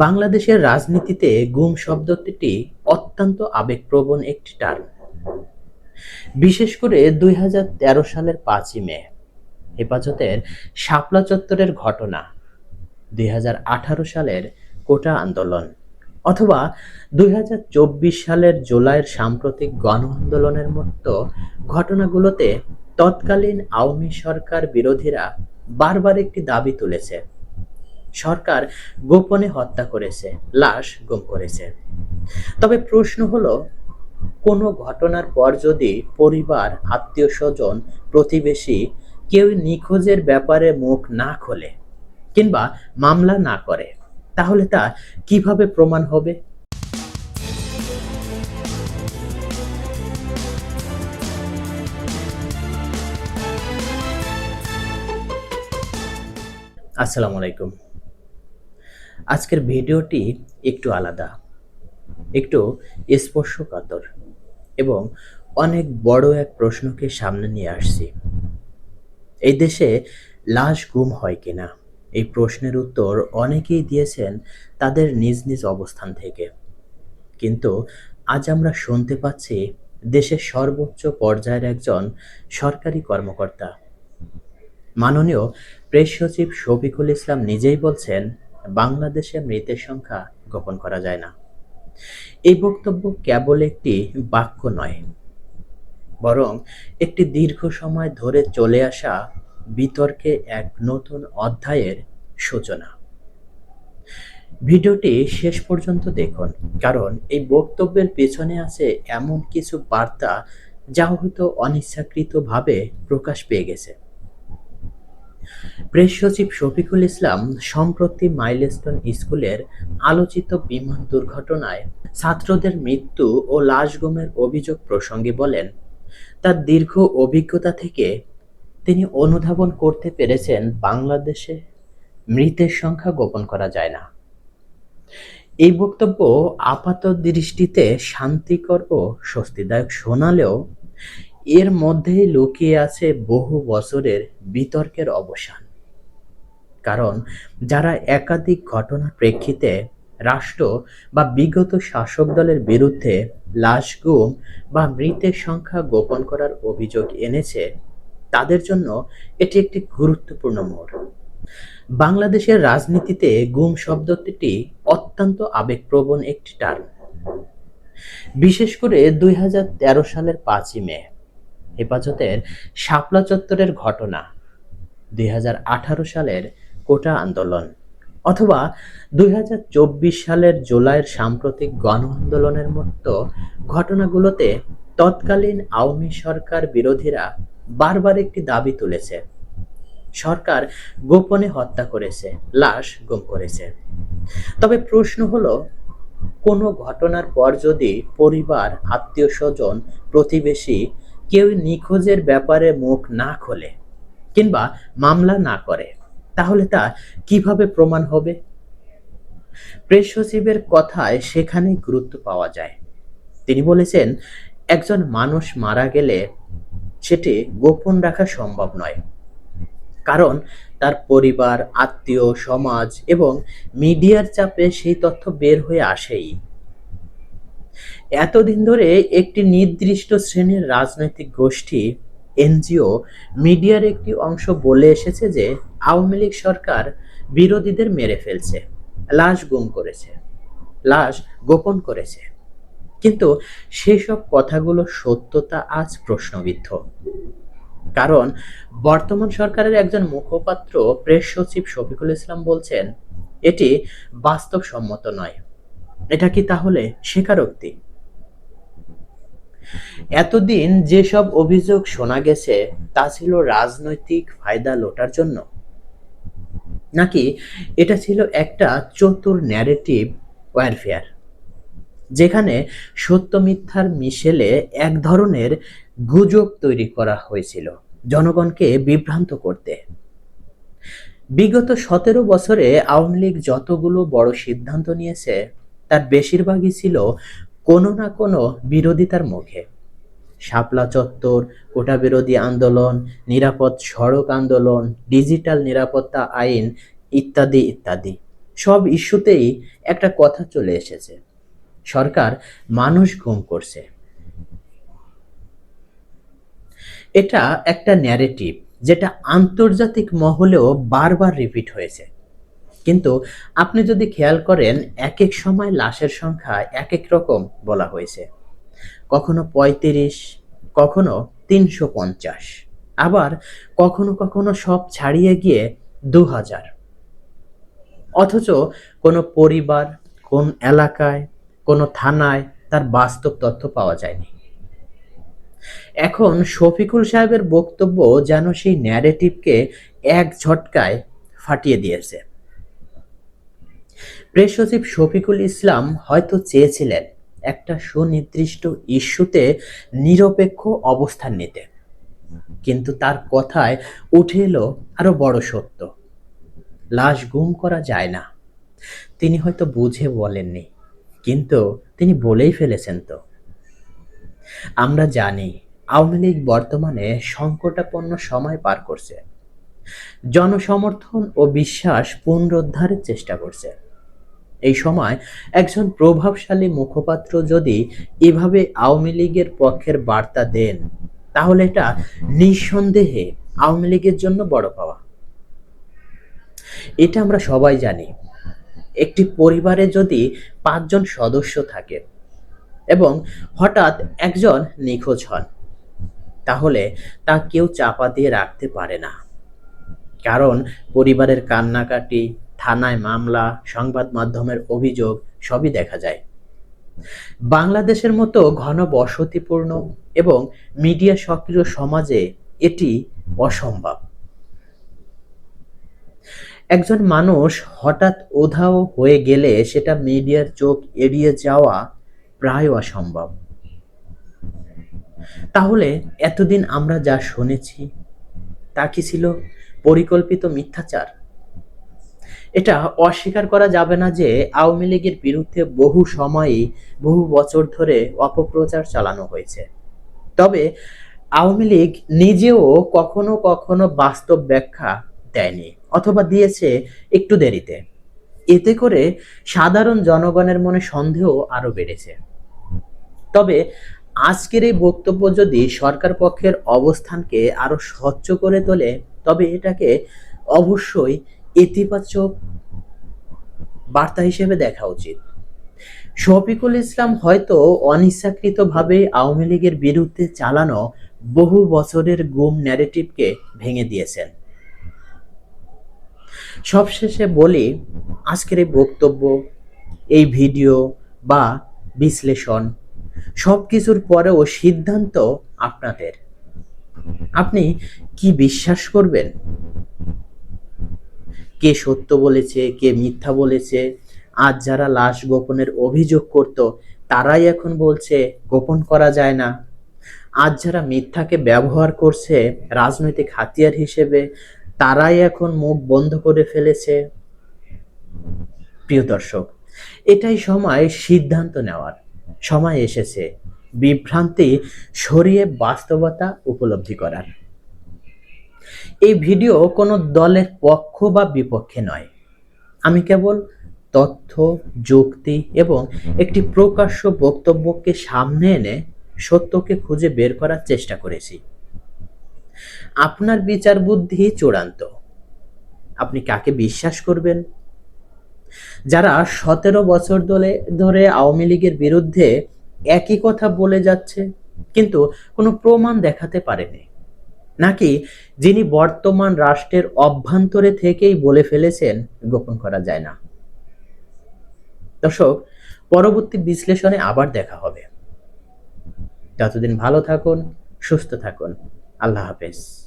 বাংলাদেশের রাজনীতিতে গুম শব্দটি অত্যন্ত আবেগপ্রবণ একটি টার্ম বিশেষ করে দুই হাজার তেরো সালের পাঁচই মে, হেফাজতের শাপলা চত্বরের ঘটনা, দুই হাজার আঠারো সালের কোটা আন্দোলন, অথবা দুই হাজার চব্বিশ সালের জুলাইয়ের সাম্প্রতিক গণ আন্দোলনের মতো ঘটনাগুলোতে তৎকালীন আওয়ামী সরকার বিরোধীরা বারবার একটি দাবি তুলেছে। সরকার গোপনে হত্যা করেছে, লাশ গুম করেছে। তবে প্রশ্ন হলো, কোনো ঘটনার পর যদি পরিবার, আত্মীয় স্বজন, প্রতিবেশী কেউ নিখোঁজের ব্যাপারে মুখ না খোলে কিংবা মামলা না করে, তাহলে তা কীভাবে প্রমাণ হবে? আসসালামু আলাইকুম। আজকের ভিডিওটি একটু আলাদা, একটু স্পর্শকাতর এবং অনেক বড় এক প্রশ্নকে সামনে নিয়ে আসছি। এই দেশে লাশ গুম হয় কিনা? এই প্রশ্নের উত্তর অনেকেই দিয়েছেন তাদের নিজ নিজ অবস্থান থেকে। কিন্তু আজ আমরা শুনতে পাচ্ছি দেশের সর্বোচ্চ পর্যায়ের একজন সরকারি কর্মকর্তা। মাননীয় প্রেস সচিব শফিকুল ইসলাম নিজেই বলছেন বাংলাদেশে মৃতের সংখ্যা গোপন করা যায় না। এই বক্তব্য কেবল একটি বাক্য নয়, বরং একটি দীর্ঘ সময় ধরে চলে আসা বিতর্কে এক নতুন অধ্যায়ের সূচনা। ভিডিওটি শেষ পর্যন্ত দেখুন, কারণ এই বক্তব্যের পেছনে আছে এমন কিছু বার্তা যা হয়তো অনিচ্ছাকৃতভাবে প্রকাশ পেয়ে গেছে। প্রেস সচিব শফিকুল ইসলাম সম্প্রতি মাইলস্টোন স্কুলের আলোচিত বিমান দুর্ঘটনায় ছাত্রদের মৃত্যু ও লাশ গুমের অভিযোগ প্রসঙ্গে বলেন, তার দীর্ঘ অভিজ্ঞতা থেকে তিনি অনুধাবন করতে পেরেছেন বাংলাদেশে মৃতের সংখ্যা গোপন করা যায় না। এই বক্তব্য আপাত দৃষ্টিতে শান্তিকর ও স্বস্তিদায়ক শোনালেও এর মধ্যেই লুকিয়ে আছে বহু বছরের বিতর্কের অবসান। কারণ যারা একাধিক ঘটনার প্রেক্ষিতে রাষ্ট্র বা বিগত শাসক দলের বিরুদ্ধে লাশ, গুম বা মৃতের সংখ্যা গোপন করার অভিযোগ এনেছে, তাদের জন্য এটি একটি গুরুত্বপূর্ণ মোড়। বাংলাদেশের রাজনীতিতে গুম শব্দটি অত্যন্ত আবেগপ্রবণ একটি টার্ম। বিশেষ করে দুই হাজার তেরো সালের পাঁচই মে। হেফাজতের শাপলা চত্বরের ঘটনা, দুই হাজার আঠারো সালের কোটা আন্দোলন অথবা দুই হাজার চব্বিশ সালের জুলাইয়ের সাম্প্রতিক গণ আন্দোলনের মতো ঘটনাগুলোতে তৎকালীন আওয়ামী সরকার বিরোধীরা বারবার একটি দাবি তুলেছে। সরকার গোপনে হত্যা করেছে, লাশ গুম করেছে। তবে প্রশ্ন হলো, কোনো ঘটনার পর যদি পরিবার, আত্মীয় স্বজন, প্রতিবেশী কেউ নিখোঁজের ব্যাপারে মুখ না খোলে কিংবা মামলা না করে, তাহলে তা কীভাবে প্রমাণ হবে? প্রেস সচিবের কথায় সেখানে গুরুত্ব পাওয়া যায়। তিনি বলেছেন, একজন মানুষ মারা গেলে সেটি গোপন রাখা সম্ভব নয়। কারণ তার পরিবার, আত্মীয়, সমাজ এবং মিডিয়ার চাপে সেই তথ্য বের হয়ে আসেই। এতদিন ধরে একটি নির্দিষ্ট শ্রেণির রাজনৈতিক গোষ্ঠী, এনজিও, মিডিয়ার একটি অংশ বলে এসেছে যে আওয়ামী লীগ সরকার বিরোধীদের মেরে ফেলছে, লাশ গুম করেছে, লাশ গোপন করেছে। কিন্তু সেসব কথাগুলো সত্যতা আজ প্রশ্নবিদ্ধ। কারণ বর্তমান সরকারের একজন মুখপাত্র প্রেস সচিব শফিকুল ইসলাম বলছেন, এটি বাস্তবসম্মত নয়। এটা কি তাহলে স্বীকারোক্তি? এতদিন যেসব অভিযোগ শোনা গেছে, তা ছিল রাজনৈতিক ফায়দা লোটার জন্য। নাকি এটা ছিল একটা চতুর ন্যারেটিভ ওয়ারফেয়ার যেখানে সত্য মিথ্যার মিশেলে এক ধরনের গুজব তৈরি করা হয়েছিল জনগণকে বিভ্রান্ত করতে। বিগত সতেরো বছরে আওয়ামী লীগ যতগুলো বড় সিদ্ধান্ত নিয়েছে, তার বেশিরভাগই ছিল কোনো না কোনো বিরোধিতার মুখে। শাপলা চত্বর, কোটা বিরোধী আন্দোলন, নিরাপদ সড়ক আন্দোলন, ডিজিটাল নিরাপত্তা আইন ইত্যাদি ইত্যাদি। সব ইস্যুতেই একটা কথা চলে এসেছে। সরকার মানুষ গুম করছে। এটা একটা ন্যারেটিভ যেটা আন্তর্জাতিক মহলেও বারবার রিপিট হয়েছে। কিন্তু আপনি যদি খেয়াল করেন এক এক সময় লাশের সংখ্যা এক এক রকম বলা হয়েছে। কখনো পঁয়ত্রিশ, কখনো তিনশো পঞ্চাশ, আবার কখনো কখনো সব ছাড়িয়ে গিয়ে দু হাজার অথচ কোনো পরিবার, কোন এলাকায়, কোনো থানায় তার বাস্তব তথ্য পাওয়া যায়নি। এখন শফিকুল সাহেবের বক্তব্য যেন সেই ন্যারেটিভকে এক ঝটকায় ফাটিয়ে দিয়েছে। প্রেস সচিব শফিকুল ইসলাম হয়তো চেয়েছিলেন একটা সুনির্দিষ্ট ইস্যুতে নিরপেক্ষ অবস্থান নিতে। কিন্তু তার কথায় উঠে এলো আরও বড় সত্য। লাশ গুম করা যায় না। তিনি হয়তো বুঝে বলেননি, কিন্তু তিনি বলেই ফেলেছেন তো। আমরা জানি আওয়ামী লীগ বর্তমানে সংকটাপন্ন সময় পার করছে। জনসমর্থন ও বিশ্বাস পুনরুদ্ধারের চেষ্টা করছে। এই সময় একজন প্রভাবশালী মুখপাত্র যদি এভাবে আওয়ামী লীগের পক্ষের বার্তা দেন, তাহলে এটা নিঃসন্দেহে আওয়ামী লীগের জন্য বড় পাওয়া। এটা আমরা সবাই জানি। একটি পরিবারে যদি পাঁচজন সদস্য থাকে এবং হঠাৎ একজন নিখোঁজ হন, তাহলে তা কেউ চাপা দিয়ে রাখতে পারে না। কারণ পরিবারের কান্নাকাটি থানায় মামলা, সংবাদ মাধ্যমের অভিযোগ সবই দেখা যায়। বাংলাদেশের মতো ঘন বসতিপূর্ণ এবং মিডিয়া সক্রিয় সমাজে এটি অসম্ভব। একজন মানুষ হঠাৎ ওধাও হয়ে গেলে সেটা মিডিয়ার চোখ এড়িয়ে যাওয়া প্রায় অসম্ভব। তাহলে এতদিন আমরা যা শুনেছি, তা কি ছিল পরিকল্পিত মিথ্যাচার? এটা অস্বীকার করা যাবে না যে আওয়ামী লীগের বিরুদ্ধে বহু সময়ই, বহু বছর ধরে অপপ্রচার চালানো হয়েছে। তবে আওয়ামী লীগ নিজেও কখনো কখনো বাস্তব ব্যাখ্যা দেয়নি অথবা দিয়েছে একটু দেরিতে। এতে করে সাধারণ জনগণের মনে সন্দেহ আরও বেড়েছে। তবে আজকের এই বক্তব্য যদি সরকার পক্ষের অবস্থানকে আরও স্বচ্ছ করে তোলে, তবে এটাকে অবশ্যই ইতিবাচক বার্তা হিসেবে দেখা উচিত। শফিকুল ইসলাম হয়তো অনিচ্ছাকৃতভাবে আওয়ামী লীগের বিরুদ্ধে চালানো বহু বছরের গুম ন্যারেটিভকে ভেঙে দিয়েছেন। সবশেষে বলি, আজকের এই বক্তব্য, এই ভিডিও বা বিশ্লেষণ সব কিছুর পরেও সিদ্ধান্ত আপনাদের। আপনি কি বিশ্বাস করবেন? কে সত্য বলেছে, কে মিথ্যা বলেছে। আজ যারা লাশ গোপনের অভিযোগ করত, তারাই এখন বলছে, গোপন করা যায় না। আজ যারা মিথ্যাকে ব্যবহার করছে, রাজনৈতিক হাতিয়ার হিসেবে, তারাই এখন মুখ বন্ধ করে ফেলেছে। প্রিয় দর্শক, এটাই সময় সিদ্ধান্ত নেওয়ার। সময় এসেছে। বিভ্রান্তি সরিয়ে বাস্তবতা উপলব্ধি করার। এই ভিডিও কোনো দলের পক্ষ বা বিপক্ষে নয়। আমি কেবল তথ্য, যুক্তি এবং একটি প্রকাশ্য বক্তব্যকে সামনে এনে সত্যকে খুঁজে বের করার চেষ্টা করেছি। আপনার বিচার বুদ্ধি চূড়ান্ত। আপনি কাকে বিশ্বাস করবেন? যারা সতেরো বছর ধরে ধরে আওয়ামী লীগের বিরুদ্ধে একই কথা বলে যাচ্ছে, কিন্তু কোনো প্রমাণ দেখাতে পারেনি। নাকি যিনি বর্তমান রাষ্ট্রের অভ্যন্তরে থেকেই বলে ফেলেছেন, গোপন করা যায় না? দর্শক, পরবর্তী বিশ্লেষণে আবার দেখা হবে। ততদিন ভালো থাকুন, সুস্থ থাকুন। আল্লাহ হাফেজ।